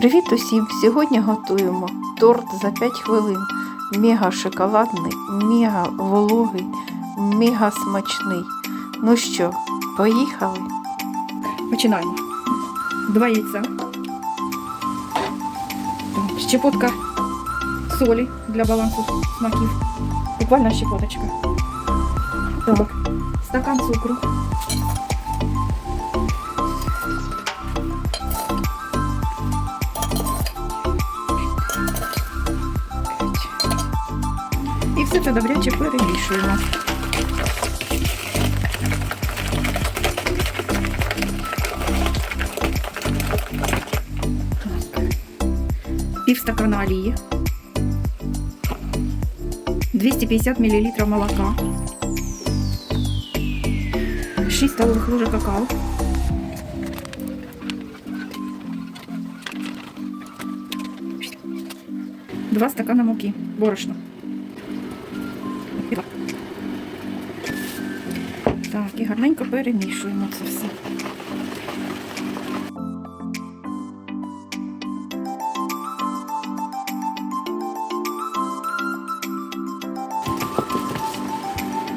Привіт усім! Сьогодні готуємо торт за 5 хвилин. Мега шоколадний, мега вологий, мега смачний. Ну що, поїхали? Починаємо. Два яйця. Щепотка солі для балансу смаків. Буквально щепоточка. Так, стакан цукру. все це добряче перемішуємо. пів стакана олії, 250 мл молока, 6 столових ложек какао, Два стакана муки, борошно. Гарненько перемішуємо це все.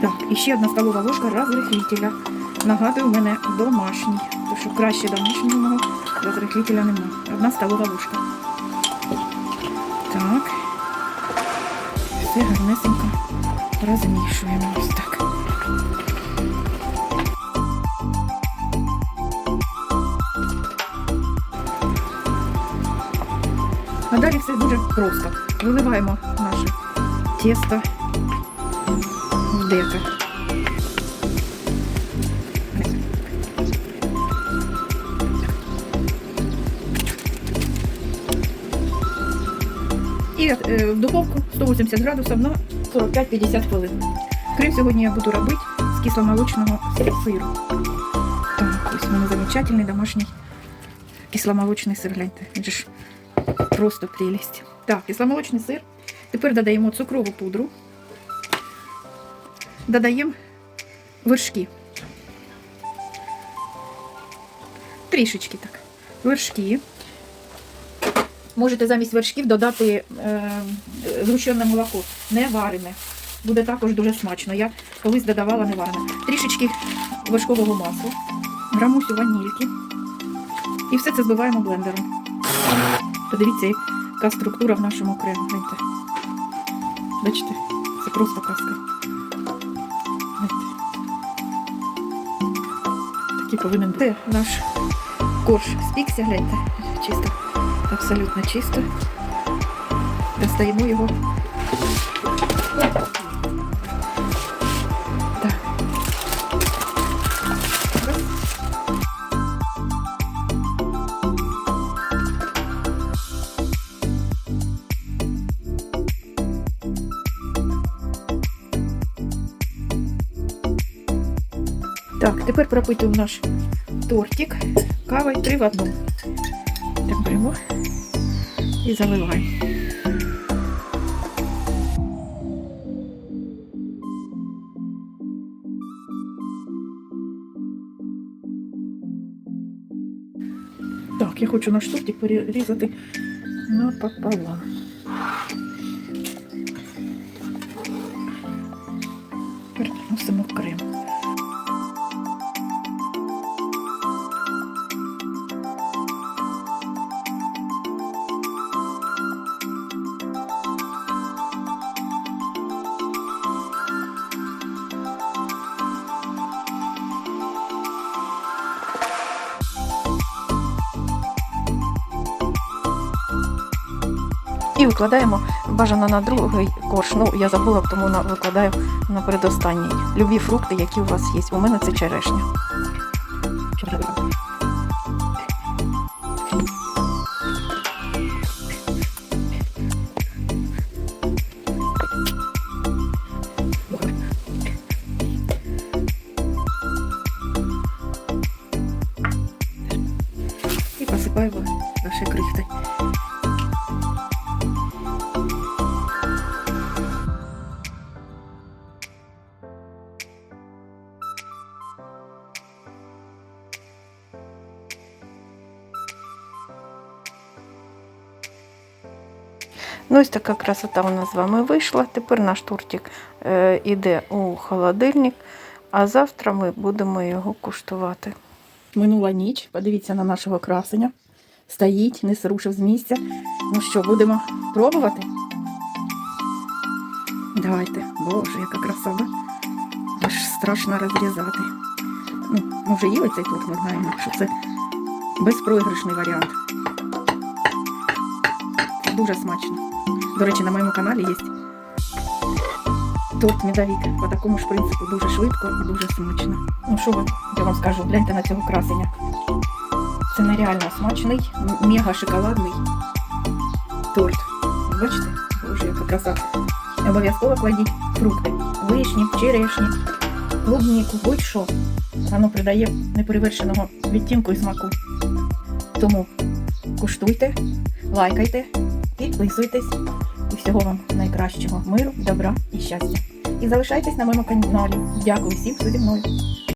Так, і ще одна столова ложка розрихлителя. Нагадую, в мене домашній. Тому що краще домашнього розрихлителя немає. Одна столова ложка. Так. Все гарнесенько розмішуємо. Ось так. А далі все дуже просто. Виливаємо наше тісто в деко. І е, в духовку 180 градусів на 45-50 хвилин. Крем сьогодні я буду робити з кисломолочного сиру. Так, ось у мене замечательний домашній кисломолочний сир, гляньте. Просто прелість. Так, кисломолочний сир. Тепер додаємо цукрову пудру. Додаємо вершки. Трішечки так. Вершки. Можете замість вершків додати е, згущене молоко, не варене. Буде також дуже смачно. Я колись додавала не варене. Трішечки вершкового масла, грамусю ванільки. І все це збиваємо блендером. Подивіться, яка структура в нашому. Гляньте. Бачите? Це просто казка. Такий повинен бути. Наш корж спікся, гляньте. Чисто, абсолютно чисто. Достаємо його. Так, тепер пропитуємо наш тортик кавою 3 в одну. Так беремо і заливаємо. Так, я хочу наш тортик перерізати напополам. Переносимо в крем. І викладаємо бажано на другий корж. Ну, я забула, тому викладаю на передостанній. Любі фрукти, які у вас є. У мене це черешня. І посипаємо наші крихти. Ну, ось така красота у нас з вами вийшла. Тепер наш тортик е, іде у холодильник, а завтра ми будемо його куштувати. Минула ніч, подивіться на нашого красення. Стоїть, не зрушив з місця. Ну що, будемо пробувати? Давайте. Боже, яка краса? Аж страшно розрізати. Ну, ми вже їли цей торт, ми знаємо, що це безпроіграшний варіант. Дуже смачно. До речі, на моєму каналі є торт медовик. По такому ж принципу дуже швидко і дуже смачно. Ну що я вам скажу, гляньте на цього красення. Це нереально смачний, мега шоколадний торт. Бачите? Боже, яка краса. Обов'язково кладіть фрукти. Вишні, черешні, клубніку, будь-що. Воно придає неперевершеного відтінку і смаку. Тому куштуйте, лайкайте, підписуйтесь. І всього вам найкращого миру, добра і щастя. І залишайтесь на моєму каналі. Дякую всім, хто зі мною.